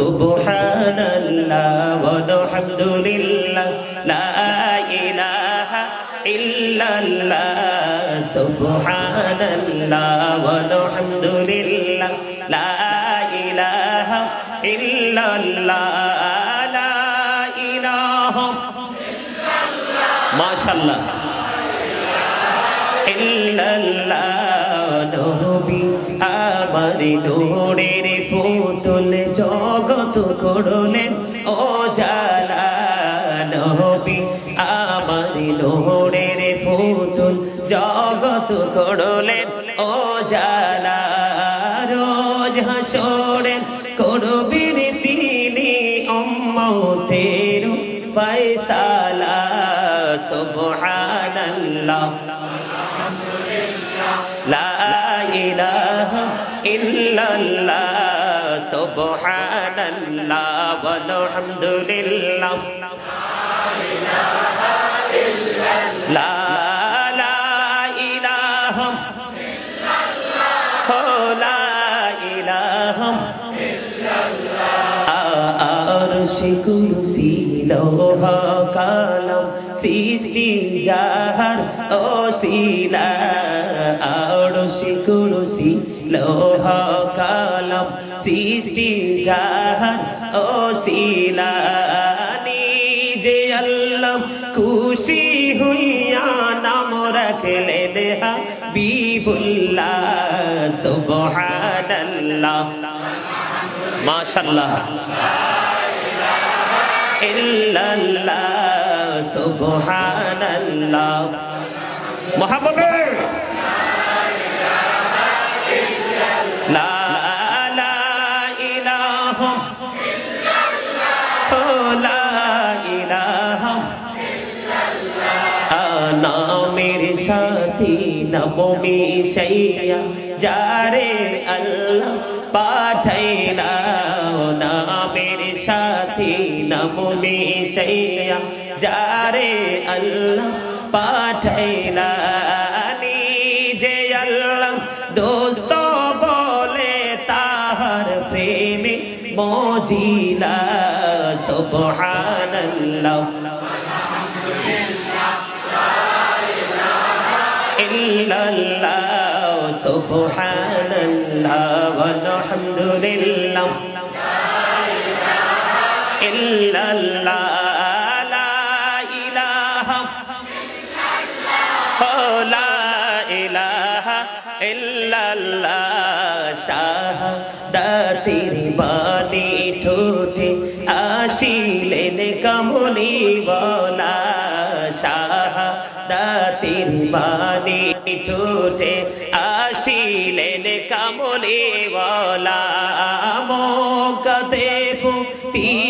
সুবহানাল্লাহ ওয়ালহামদুলিল্লাহ, লা ইলাহা ইল্লাল্লাহ, সুবহানাল্লাহ ওয়ালহামদুলিল্লাহ, লা ইলাহা ইল্লাল্লাহ, লা ইলাহা মাশাআল্লাহ। ইল্লাল্লাহ, নবী আমার নূরের পুতুল জগত করলেন ও জালা নবী, আমার নূরের পুতুল জগত করলেন ও রোজ হাসরেন করবির তিনি ফয়সালা, সুবহানাল্লাহ। لا ইল্লাল্লাহ সুবহানাল্লাহ ওয়াল হামদুলিল্লাহ লা লা ইলাহা ইল্লাল্লাহ লা ইলাহা ইল্লাল্লাহ আর সে কুরসি সৃষ্টি, যাহার ওসিলা আরশে কুরসি লৌহ কালাম সৃষ্টি, যাহার ওসিলা নিজে আল্লাহ খুশি হইয়া নাম রাখলেন হাবিবুল্লাহ সুবহানাল্লাহ। মাশাআল্লাহ। ইল্লাল্লাহ। সুবহানাল্লাহ। মোহাম্মদ লা সাথী নবমী শৈয়া যারে আল্লাহ পাঠাইলা নামের সাথী নবমী শৈয়া যারে আল্লাহ পাঠাইলা নিজে আল্লাহ দোস্ত বলে তাহার প্রেমে মজিলা সুবহানাল্লাহ ইল্লাল্লাহ সুবহানাল্লাহ ওয়ালহামদুলিল্লাহ ইল্লাল্লাহ শাহাদাতির বাণী ঠোঁটে আসিলেন কমলি বলা শাহাদাতির বাণী ঠোঁটে আসিলেন কমলি বলা মোকা দেখো তিল